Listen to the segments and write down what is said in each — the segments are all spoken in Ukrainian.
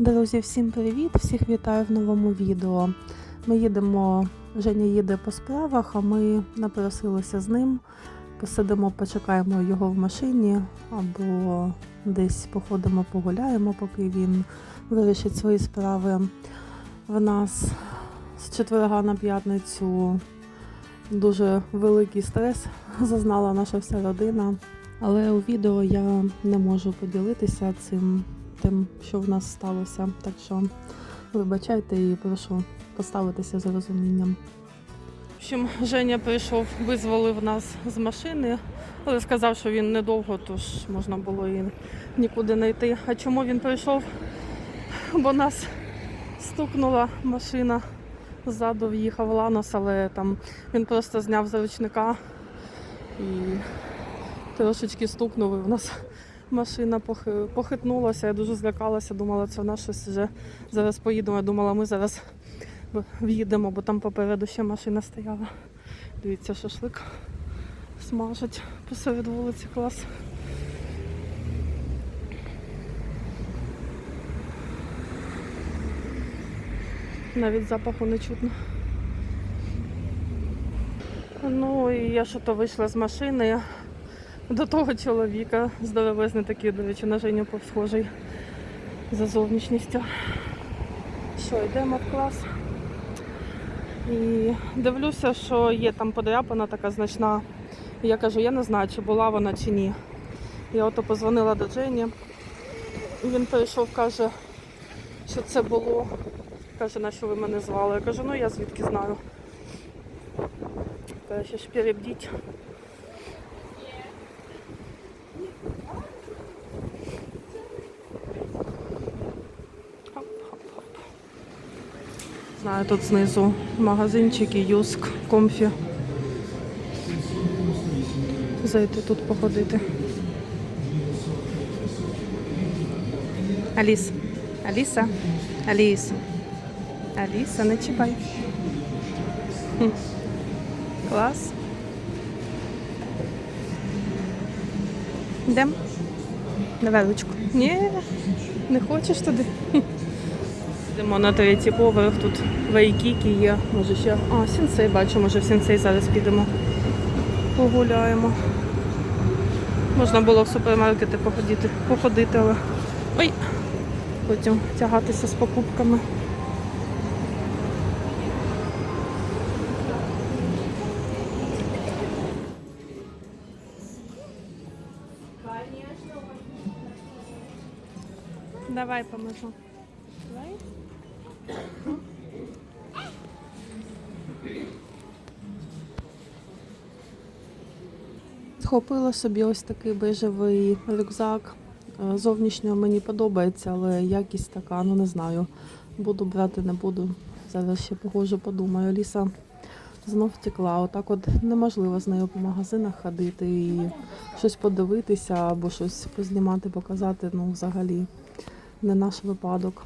Друзі, всім привіт! Всіх вітаю в новому відео. Ми їдемо, Женя їде по справах, а ми напросилися з ним. Посидимо, почекаємо його в машині або десь походимо, погуляємо, поки він вирішить свої справи. В нас з четверга на п'ятницю дуже великий стрес зазнала наша вся родина. Але у відео я не можу поділитися цим тим, що в нас сталося. Так що вибачайте і прошу поставитися з розумінням. В общем, Женя прийшов, визволив нас з машини, але сказав, що він недовго, тож можна було і нікуди не йти. А чому він прийшов? Бо нас стукнула машина. Ззаду в'їхав Ланос, але там він просто зняв з ручника і трошечки стукнув. І в нас машина похи- похитнулася. Я дуже злякалася, думала, це в нас щось вже зараз поїдемо. Я думала, ми зараз в'їдемо, бо там попереду ще машина стояла. Дивіться, шашлик смажать посеред вулиці клас. Навіть запаху не чутно. Ну і я що то вийшла з машини до того чоловіка, здоровезний такий, до речі, на Женю схожий за зовнішністю. Що, йдемо в клас. І дивлюся, що є там подряпана така значна. І я кажу, я не знаю, чи була вона чи ні. Я ото позвонила до Джені. Він прийшов, каже, що це було. Каже, на що ви мене звали. Я кажу, ну я звідки знаю. Каже, ж перебдіть. Знаю, тут знизу магазинчики, юск, комфі. Зайти тут походити. Аліс. Аліса. Аліс. Аліса, не чіпай. Клас. Йдем. Давай ручку. Ні, не хочеш туди. Йдемо на третій поверх, тут вайкікі є. Може ще. А, сінцей бачу, може в сінцей зараз підемо. Погуляємо. Можна було в супермаркети походити, походити, але. Ой! Потім тягатися з покупками. Давай поможу. Схопила собі ось такий бежевий рюкзак. Е, Зовнішньо мені подобається, але якість така, ну не знаю. Буду брати, не буду. Зараз ще похоже подумаю. Ліса знов втекла. Отак от неможливо з нею по магазинах ходити і щось подивитися або щось познімати, показати. Ну, взагалі, не наш випадок.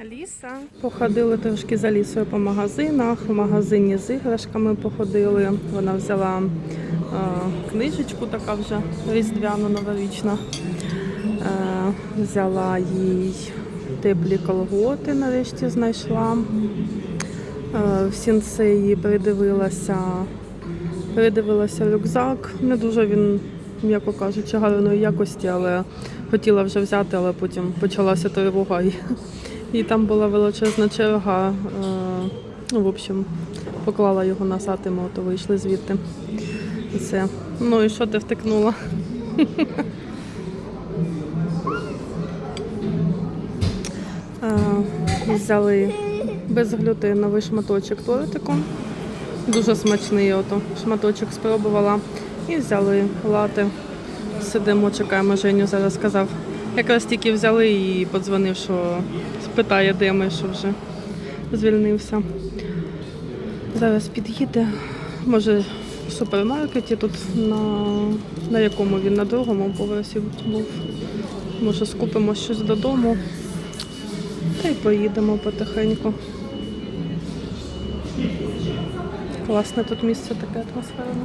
Аліса. Походили трошки за лісою по магазинах. В магазині з іграшками походили. Вона взяла е, книжечку, така вже різдвяна новорічна. Е, взяла їй теплі колготи, нарешті знайшла. Е, в сінцеї придивилася, придивилася рюкзак. Не дуже він, м'яко кажучи, гарної якості, але хотіла вже взяти, але потім почалася тривога і там була величезна черга. е, Ну, в общем, поклала його назад, і ми вийшли звідти. Все. Ну і що ти втекнула? Е, Взяли безглютеновий шматочок тортику. Дуже смачний ото шматочок спробувала. І взяли лати. Сидимо, чекаємо Женю, зараз сказав. Якраз тільки взяли і подзвонив, що спитає, де ми, що вже звільнився. Зараз під'їде. Може в супермаркеті тут на, на якому він на другому поверсі був. Може скупимо щось додому. Та й поїдемо потихеньку. Класне тут місце таке атмосферне.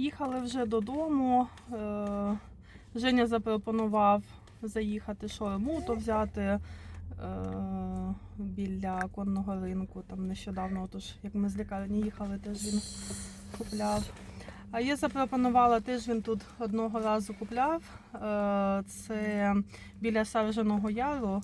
Їхали вже додому. Е, Женя запропонував заїхати шоремуту взяти е, біля конного ринку. Там нещодавно, отож, як ми з лікарні їхали, теж він купляв. А я запропонувала, теж він тут одного разу купляв. Е, Це біля Саржаного яру,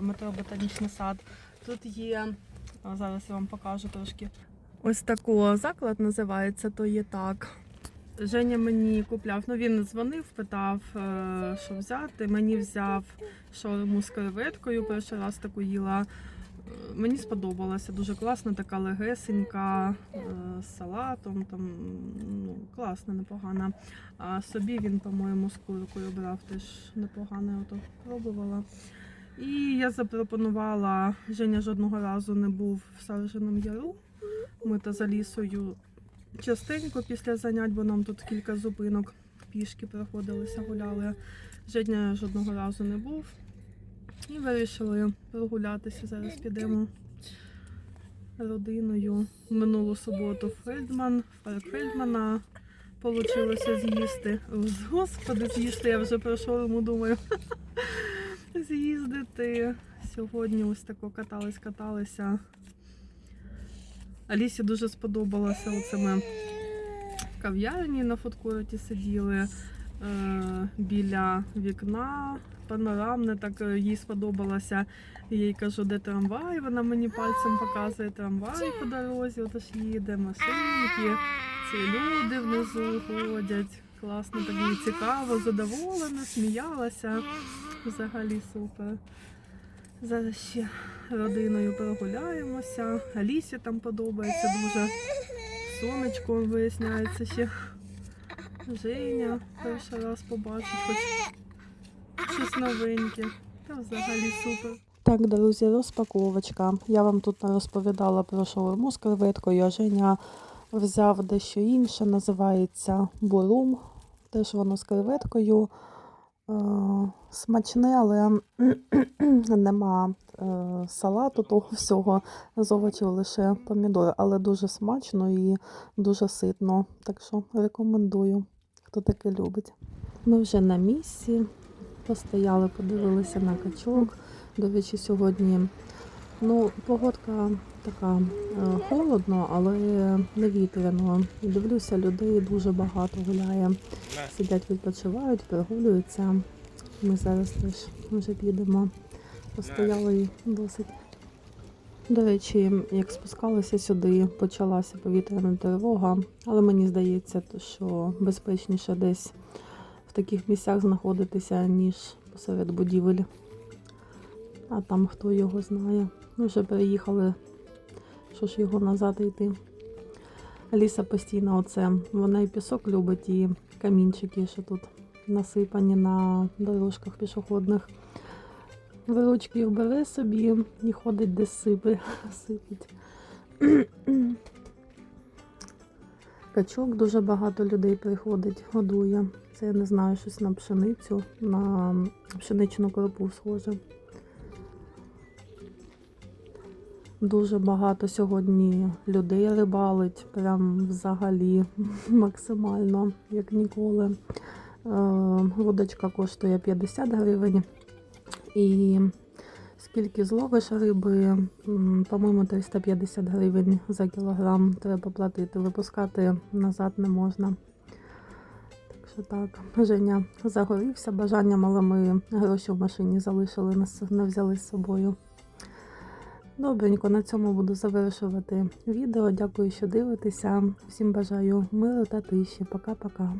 метро Ботанічний сад. Тут є, зараз я вам покажу трошки. Ось такий заклад називається, то є так. Женя мені купляв, ну він дзвонив, питав, е, що взяти. Мені взяв шаурму з креветкою, перший раз таку їла. Е, Мені сподобалося, дуже класна, така легесенька, е, з салатом, там, ну, класна, непогана. А собі він, по-моєму, з куркою брав, теж непогано, я ото пробувала. І я запропонувала, Женя жодного разу не був в Сарженому яру. Ми та за лісою частенько після занять, бо нам тут кілька зупинок пішки проходилися, гуляли. Женя жодного разу не був. І вирішили прогулятися. Зараз підемо родиною. Минулу суботу Фельдман, парк Фельдмана Получилося з'їсти. Господи, з'їсти, я вже про шоурму думаю. З'їздити. Сьогодні ось тако катались, каталися. Алісі дуже сподобалося. Оце ми в кав'ярні на фудкороті сиділи е, біля вікна. Панорамне, так е, їй сподобалося. Я їй кажу, де трамвай. Вона мені пальцем показує трамвай по дорозі. Отож їде машинки, ці люди внизу ходять. Класно, їй цікаво, задоволена, сміялася. Взагалі супер. Зараз ще родиною прогуляємося. Алісі там подобається дуже. Сонечко виясняється ще. Женя перший раз побачить хоч щось новеньке. Та взагалі супер. Так, друзі, розпаковочка. Я вам тут не розповідала про шаурму з креветкою, а Женя взяв дещо інше, називається бурум. Теж воно з креветкою. Е, Смачне, але нема е, салату, того всього з овочів лише помідори, але дуже смачно і дуже ситно. Так що рекомендую, хто таке любить. Ми вже на місці, постояли, подивилися на качок. До речі, сьогодні ну, погодка така е, холодно, але не вітряно. Дивлюся, людей дуже багато гуляє. Сидять, відпочивають, прогулюються. Ми зараз теж вже підемо. Постояли досить. До речі, як спускалися сюди, почалася повітряна тривога, але мені здається, що безпечніше десь в таких місцях знаходитися, ніж посеред будівель. А там хто його знає. Ми вже переїхали, що ж його назад йти. Аліса постійно оце, вона і пісок любить, і камінчики, що тут насипані на дорожках пішохідних. в ручки їх бере собі і ходить десь сипе, сипить. Качок дуже багато людей приходить, годує. Це я не знаю, щось на пшеницю, на пшеничну крупу схоже. Дуже багато сьогодні людей рибалить, прям взагалі максимально, як ніколи. Е, Вудочка коштує 50 гривень. І скільки зловиш риби, по-моєму, 350 гривень за кілограм треба платити. Випускати назад не можна. Так що так, Женя загорівся бажанням, але ми гроші в машині залишили, не взяли з собою. Добренько, на цьому буду завершувати відео. Дякую, що дивитеся. Всім бажаю миру та тиші. Пока-пока.